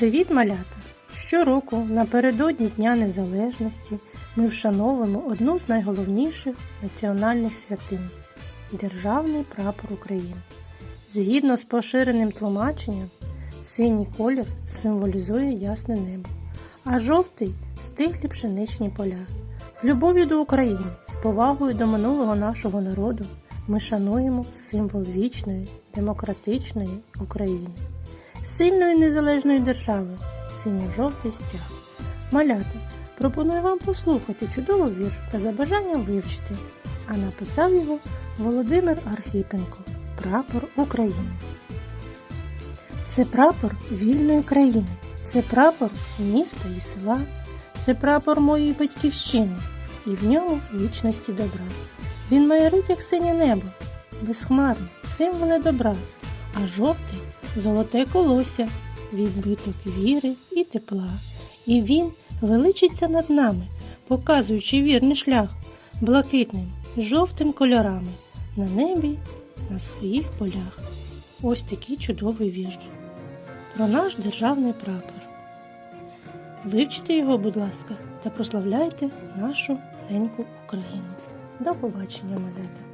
Привіт, малята! Щороку напередодні Дня Незалежності ми вшановуємо одну з найголовніших національних святинь Державний прапор України. Згідно з поширеним тлумаченням, синій колір символізує ясне небо, а жовтий стиглі пшеничні поля. З любов'ю до України, з повагою до минулого нашого народу ми шануємо символ вічної, демократичної України сильної незалежної держави, синьо-жовтий стяг. Малята, пропоную вам послухати чудовий вірш та за бажанням вивчити, а написав його Володимир Архипенко Прапор України. Це прапор вільної країни, це прапор міста і села, це прапор моєї батьківщини, і в ньому вічності добра. Він майорить, як синє небо, безхмарний, символи добра, а жовтий золоте колося, відбиток віри і тепла. І він величиться над нами, показуючи вірний шлях блакитним, жовтим кольорами на небі, на своїх полях. Ось такий чудовий вірш про наш державний прапор. Вивчите його, будь ласка, та прославляйте нашу неньку Україну. До побачення, малята!